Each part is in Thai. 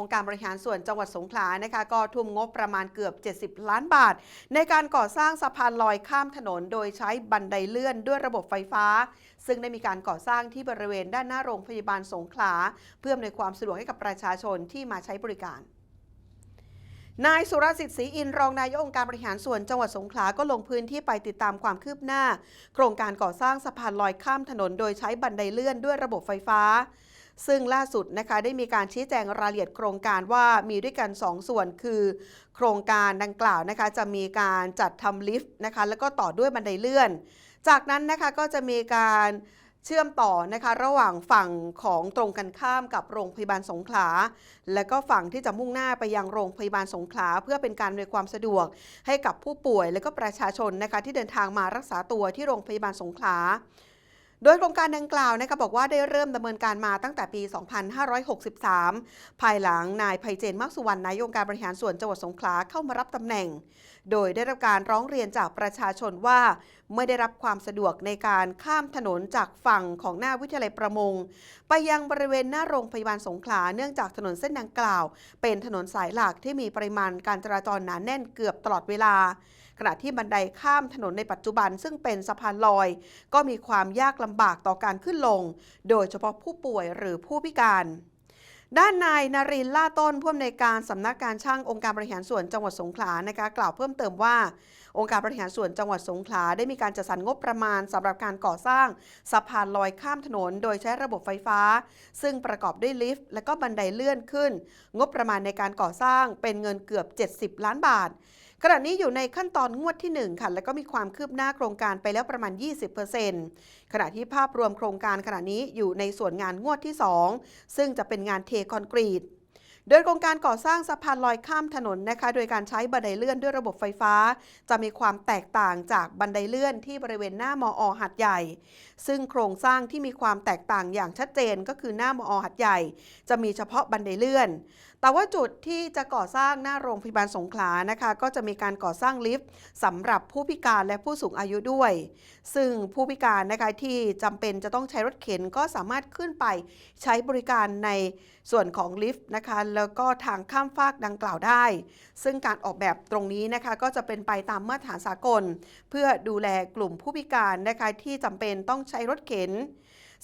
องค์การบริหารส่วนจังหวัดสงขลานะคะก็ทุ่มงบประมาณเกือบ 70 ล้านบาท ในการก่อสร้างสะพานลอยข้ามถนน โดยใช้บันไดเลื่อนด้วยระบบไฟฟ้า ซึ่งได้มีการก่อสร้างที่บริเวณด้านหน้าโรงพยาบาลสงขลา เพื่ออำนวยความสะดวกให้กับประชาชนที่มาใช้บริการนายสุรสิทธิ์ศรีอินทร์รองนายกองค์การบริหารส่วนจังหวัดสงขลาก็ลงพื้นที่ไปติดตามความคืบหน้า โครงการก่อสร้างสะพานลอยข้ามถนน โดยใช้บันไดเลื่อนด้วยระบบไฟฟ้า ซึ่งล่าสุดนะคะได้มีการชี้แจงรายละเอียดโครงการว่ามีด้วยกัน 2 ส่วนคือ โครงการดังกล่าวนะคะจะมีการจัดทำลิฟต์นะคะแล้วก็ต่อด้วยบันไดเลื่อน จากนั้นนะคะก็จะมีการเชื่อมต่อนะคะระหว่างฝั่งของตรงกันข้ามกับโรงพยาบาลสงขลา และก็ฝั่งที่จะมุ่งหน้าไปยังโรงพยาบาลสงขลา เพื่อเป็นการอำนวยความสะดวก ให้กับผู้ป่วยและก็ประชาชนนะคะที่เดินทางมารักษาตัวที่โรงพยาบาลสงขลา โดยโครงการดังกล่าวนะคะบอกว่าได้เริ่มดำเนินการมาตั้งแต่ปี 2563 ภายหลังนายไพเจนมักสุวรรณนายองค์การบริหารส่วนจังหวัดสงขลาเข้ามารับตำแหน่ง โดยได้รับการร้องเรียนจากประชาชนว่าไม่ได้รับความสะดวกในการข้ามถนนจากฝั่งของหน้าวิทยาลัยประมง ไปยังบริเวณหน้าโรงพยาบาลสงขลาเนื่องจากถนนเส้นดังกล่าว เป็นถนนสายหลักที่มีปริมาณการจราจรหนาแน่นเกือบตลอดเวลา ขณะที่บันไดข้ามถนนในปัจจุบันซึ่งเป็นสะพานลอย ก็มีความยากลำบากต่อการขึ้นลง โดยเฉพาะผู้ป่วยหรือผู้พิการด้านนายนารินล่าต้นผู้อำนวยการสำนักการช่างองค์การบริหารส่วนจังหวัดสงขลานะคะกล่าวเพิ่มเติมว่า องค์การบริหารส่วนจังหวัดสงขลาได้มีการจัดสรรงบประมาณสำหรับการก่อสร้างสะพานลอยข้ามถนน โดยใช้ระบบไฟฟ้า ซึ่งประกอบด้วยลิฟต์และก็บันไดเลื่อนขึ้น งบประมาณในการก่อสร้างเป็นเงินเกือบ 70 ล้านบาท ขณะนี้อยู่ในขั้นตอนงวดที่ 1 ค่ะ และก็มีความคืบหน้าโครงการไปแล้วประมาณ 20%ขณะที่ภาพรวมโครงการขณะนี้อยู่ในส่วนงานงวดที่ 2 ซึ่งจะเป็นงานเทคอนกรีต โดยโครงการก่อสร้างสะพานลอยข้ามถนนนะคะ โดยการใช้บันไดเลื่อนด้วยระบบไฟฟ้า จะมีความแตกต่างจากบันไดเลื่อนที่บริเวณหน้ามอหัดใหญ่ ซึ่งโครงสร้างที่มีความแตกต่างอย่างชัดเจนก็คือหน้ามอหัดใหญ่ จะมีเฉพาะบันไดเลื่อน แต่ว่าจุดที่จะก่อสร้างหน้าโรงพยาบาลสงขลานะคะ ก็จะมีการก่อสร้างลิฟต์สำหรับผู้พิการและผู้สูงอายุด้วย ซึ่งผู้พิการนะคะที่จำเป็นจะต้องใช้รถเข็นก็สามารถขึ้นไปใช้บริการในส่วนของลิฟต์นะคะแล้วก็ทางข้ามฟากดังกล่าวได้ ซึ่งการออกแบบตรงนี้นะคะก็จะเป็นไปตามมาตรฐานสากล เพื่อดูแลกลุ่มผู้พิการนะคะที่จำเป็นต้องใช้รถเข็น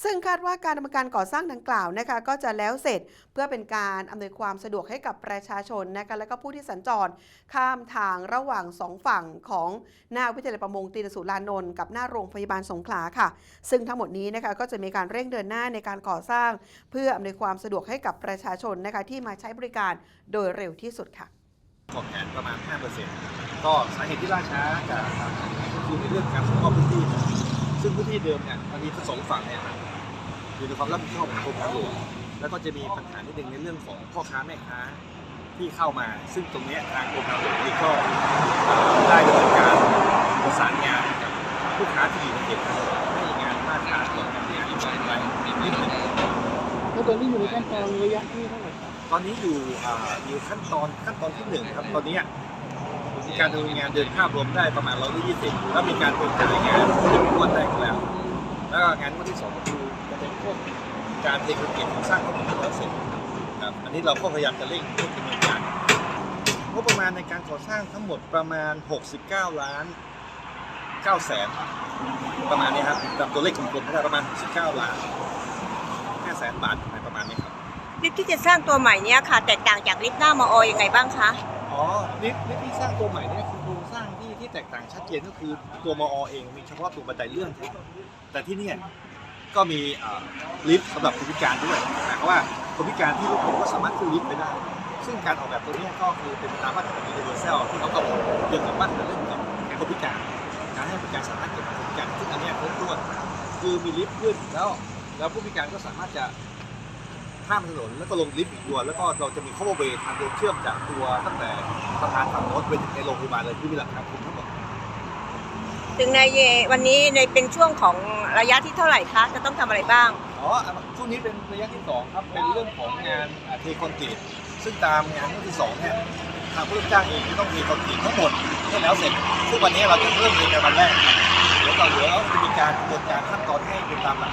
ซึ่งคาดว่าการดำเนินการก่อสร้างดังกล่าวนะคะก็จะแล้วเสร็จเพื่อเป็นการอำนวยความสะดวกให้กับประชาชนนะคะและก็ผู้ที่สัญจร ข้ามทางระหว่างสองฝั่งของหน้าวิทยาลัยประมงตรีนสุรานนท์กับหน้าโรงพยาบาลสงขลาค่ะ ซึ่งทั้งหมดนี้นะคะก็จะมีการเร่งเดินหน้าในการก่อสร้าง เพื่ออำนวยความสะดวกให้กับประชาชนนะคะที่มาใช้บริการโดยเร็วที่สุดค่ะของแผนประมาณ 5%ก็สาเหตุที่ล่าช้าจากคือในเรื่องการส่งมอบพื้นที่ ซึ่งพื้นที่เดิมเนี่ยมันมีทั้งสองฝั่งเนี่ยอยู่ในความรับผิดชอบของกรมทางหลวงแล้วก็จะมีปัญหานิดนึงในเรื่องของพ่อค้าแม่ค้าที่เข้ามา ซึ่งตรงเนี้ยทางกรมทางหลวงเองก็ได้ดำเนินการประสานงานกับผู้ค้าที่อยู่ในเขตทางหลวงให้งานมาตรฐานก่อนการงานที่ใช้ไปนิดนึงแล้วตอนนี้อยู่ในขั้นตอนระยะที่เท่าไหร่ครับตอนนี้อยู่อ่าอยู่ขั้นตอนขั้นตอนที่หนึ่งครับตอนเนี้ยการดำเนินงานเดินภาพรวมได้ประมาณร้อยยี่สิบแล้วมีการเปิดจ่ายงานที่เป็นงวดแรกแล้ว แล้วก็งานงวดที่สองก็คือจะเป็นพวกการเทคนิคของสร้างข้อมูลแล้วเสร็จครับอันนี้เราก็พยายามจะเร่งเร่งดำเนินการงบประมาณในการก่อสร้างทั้งหมดประมาณ 69 ล้าน9แสนประมาณนี้ครับจำตัวเลขกลมๆก็ได้ประมาณ69ล้าน5แสนบาทอะไรประมาณนี้ครับลิฟต์ที่จะสร้างตัวใหม่เนี้ยค่ะ แตกต่างจากลิฟต์หน้ามออยังไงบ้างคะอ๋อลิฟต์ลิฟต์ที่สร้างตัวใหม่เนี่ย ที่แตกต่างชัดเจนก็คือตัวมอเองมีเฉพาะตัวบันไดเลื่อนเท่านั้นแต่ที่เนี่ยก็มีลิฟต์สำหรับคนพิการด้วยหมายความว่าคนพิการที่ลุกขึ้นก็สามารถขึ้นลิฟต์ไปได้ ซึ่งการออกแบบตัวนี้ก็คือเป็นตามมาตรฐาน universal ที่เขากำหนดเกี่ยวกับมาตรฐานเรื่องกับคนพิการการให้บริการสามารถเกี่ยวกับคนพิการซึ่งอันนี้ครบถ้วนคือมีลิฟต์ขึ้นแล้ว แล้วผู้พิการก็สามารถจะ ข้ามถนนแล้วก็ลงลิฟต์อีกตัวแล้วก็เราจะมีข้อมูลทางเดินเชื่อมจากตัวตั้งแต่สะพานฝั่งโน้นไปถึงในโรงพยาบาลเลยที่มีหลักฐานคุณทั้งหมดถึงในเยวันนี้ในเป็นช่วงของระยะที่เท่าไหร่คะจะต้องทำอะไรบ้างอ๋อช่วงนี้เป็นระยะที่สองครับเป็นเรื่องของงานเทคอนกรีตซึ่งตามงานที่สองเนี่ยทางผู้รับจ้างเองจะต้องเทคอนกรีตทั้งหมดให้แล้วเสร็จซึ่งวันนี้เราจะเริ่มเรียนในวันแรกเดี๋ยวต่อเดี๋ยวเราจะมีการกระบวนการขั้นตอนให้เป็นตามหลัก